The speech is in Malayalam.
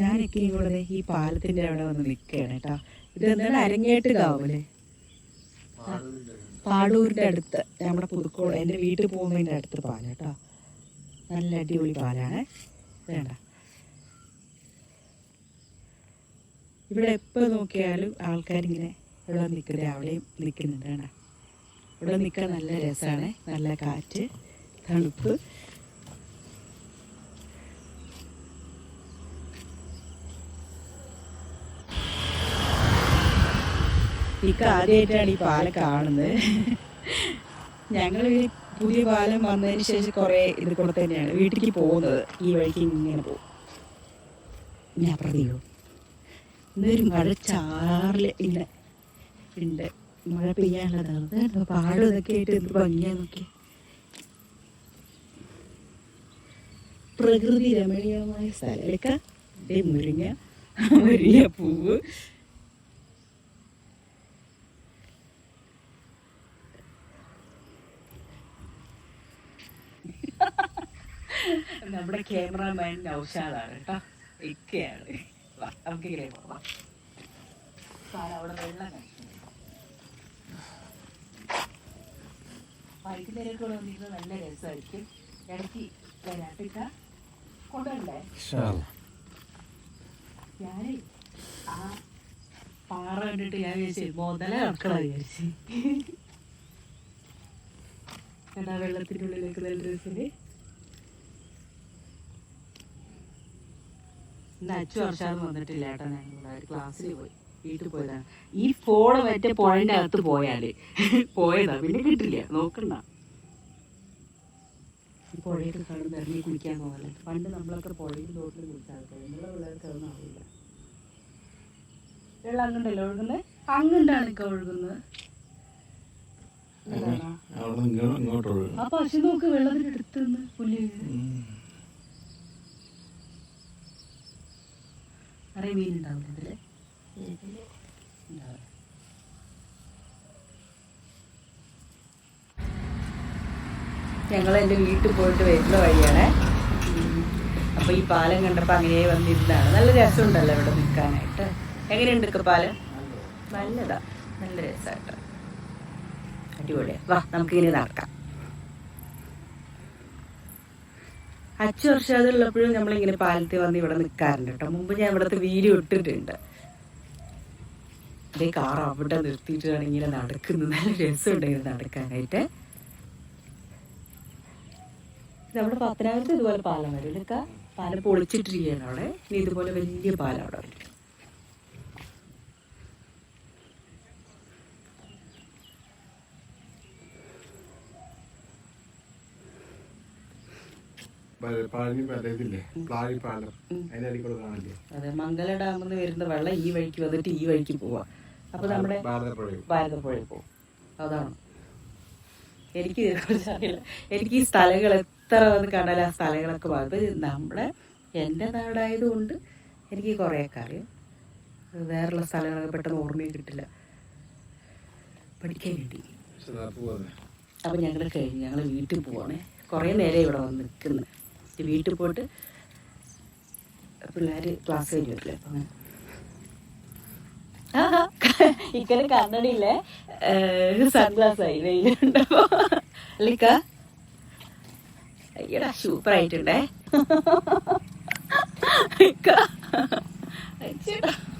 ഞാനൊക്കെ ഇവിടെ ഈ പാലത്തിന്റെ അവിടെ വന്ന് നിൽക്കുകയാണ് കേട്ടോ. ഇതെന്താണ് അരങ്ങേട്ട് കാവല്ലേ പാടൂരിന്റെ അടുത്ത് നമ്മുടെ പുതുക്കോട് എന്റെ വീട്ടിൽ പോകുന്നതിന്റെ അടുത്ത് പാലം കേട്ടോ. നല്ല അടിപൊളി പാലാണ്. വേണ്ട. ഇവിടെ എപ്പോൾ നോക്കിയാലും ആൾക്കാരിങ്ങനെ ഇവിടെ നിൽക്കുന്നത് അവിടെയും നിൽക്കുന്നുണ്ട് കേട്ടോ ഇവിടെ നിൽക്കാൻ നല്ല രസമാണ്. നല്ല കാറ്റ് തണുപ്പ്. ഇക്ക ആദ്യമായിട്ടാണ് ഈ പാലം കാണുന്നത്. ഞങ്ങൾ പുതിയ പാലം വന്നതിന് ശേഷം കുറേ ഇത് കൂടെ തന്നെയാണ് വീട്ടിലേക്ക് പോകുന്നത്. ഈ വഴിക്ക് ഇങ്ങനെ പോകും. ഞാൻ പ്രതിയോ ഇന്നൊരു മഴ ചാറിൽ ഇല്ല ഉണ്ട് മഴ പെയ്യാനുള്ളതാണ് പാടും ഇതൊക്കെ ആയിട്ട് എന്ത് ഭംഗിയാ നോക്കി പ്രകൃതി രമണീയമായ സ്ഥലമൊക്കെ മുരിങ്ങ മുരിങ്ങ പൂവ് നമ്മുടെ ക്യാമറാമാൻ നൗഷാദാണ് കേട്ടോ. ഇക്കയാണ് നമുക്ക് ഇങ്ങനെ പോവാം. സാറ് അവിടെ വെള്ളം വന്നിരുന്നത് നല്ല രസമായിരിക്കും. ഇടയ്ക്ക് കൊണ്ടുവരണ്ടേ? ഞാൻ ആ പാറ കണ്ടിട്ട് ഞാൻ വിചാരിച്ചു മുതല നടക്കണ വിചാരിച്ചു. വെള്ളത്തിന്റെ ഉള്ളിലേക്ക് നല്ല രസല്ലേ ഇന്ന് അച്ചു വർഷാന്ന് വന്നിട്ടില്ല ഏട്ടൻ ഒരു ക്ലാസ്സിൽ പോയി. വീട്ടിൽ പോയതാണ് ഈ ഫോൺ മറ്റേ പോയിന്റ് അകത്ത് പോയാൽ. പോയതാ. പിന്നെ കിട്ടില്ല. നോക്കണ്ട. പുഴയൊക്കെ കാണുന്ന ഇറങ്ങി കുളിക്കാൻ പോകല്ലേ? പണ്ട് നമ്മളൊക്കെ പുഴയിൽ തോട്ടിൽ കുളിച്ച ആൾക്കാർ നമ്മളെ പിള്ളേർക്ക് അതൊന്നും അറിയില്ല. വെള്ളം അങ്ങുണ്ടല്ലോ ഒഴുകുന്നത് അങ്ങുണ്ടാണ് ഇക്ക ഒഴുകുന്നത്. അപ്പൊ പശു നോക്ക് വെള്ളത്തിൽ അടുത്ത് നിന്ന് പുല്ല് നിറയെ ഇതിൽ? ഉണ്ടാവില്ല. ഞങ്ങൾ എന്റെ വീട്ടിൽ പോയിട്ട് വരുന്ന വഴിയാണ്. അപ്പോൾ ഈ പാലം കണ്ടപ്പോൾ അങ്ങനെ വന്നിരുന്നതാണ്. നല്ല രസമുണ്ടല്ലോ ഇവിടെ നിൽക്കാനായിട്ട്. എങ്ങനെയുണ്ട് പാലം? നല്ലതാ. നല്ല രസമായിട്ട് അടിപൊളിയാ. വാ നമുക്കിങ്ങനെ നടക്കാം. അച്ചു വർഷാതുള്ളപ്പോഴും നമ്മളിങ്ങനെ പാലത്തിൽ വന്ന് ഇവിടെ നിൽക്കാറുണ്ട് കേട്ടോ. മുമ്പ് ഞാൻ ഇവിടുത്തെ വീഡിയോ ഇട്ടിട്ടുണ്ട്. അതേ കാർ അവിടെ നിർത്തിയിട്ടാണ് ഇങ്ങനെ നടക്കുന്നത്. നല്ല രസമുണ്ടായിരുന്നു നടക്കാനായിട്ട്. നമ്മുടെ പത്തനാപുരത്ത് ഇതുപോലെ പാലം വരും. പാലം പൊളിച്ചിട്ടിരിക്കുകയാണ് അവിടെ. ഇനി ഇതുപോലെ വലിയ പാലം അവിടെ വരും. അതെ മംഗല ഡാമിൽ നിന്ന് വരുന്ന വെള്ളം ഈ വഴിക്ക് വന്നിട്ട് ഈ വഴിക്ക് പോവാ. അപ്പൊ നമ്മുടെ ഭാരതപ്പുഴയും ഭാരതപ്പുഴയിൽ പോകും അതാണ്. എനിക്ക് എനിക്ക് ഈ സ്ഥലങ്ങൾ എത്ര വന്ന് കണ്ടാലും ആ സ്ഥലങ്ങളൊക്കെ ഇപ്പം നമ്മുടെ എന്റെ നാടായതുകൊണ്ട് എനിക്ക് കുറേയൊക്കെ അറിയാം. അത് വേറെയുള്ള സ്ഥലങ്ങളൊക്കെ പെട്ടെന്ന് ഓർമ്മയും കിട്ടില്ല. പഠിക്കാൻ വേണ്ടി. അപ്പം ഞങ്ങൾ കഴിഞ്ഞ് ഞങ്ങൾ വീട്ടിൽ പോവാണേ. കുറേ നേരം ഇവിടെ വന്ന് നിൽക്കുന്നത് വീട്ടിൽ പോയിട്ട് പിള്ളേർ ക്ലാസ് കഴിഞ്ഞ് വരില്ലേ അപ്പം ഇക്കൽ കണ്ണടിയില്ലേ സൺഗ്ലാസ് ആയി വെയിലുണ്ടപ്പോ അല്ലിക്ക അയ്യടാ സൂപ്പർ ആയിട്ടുണ്ടേ. ഇക്ക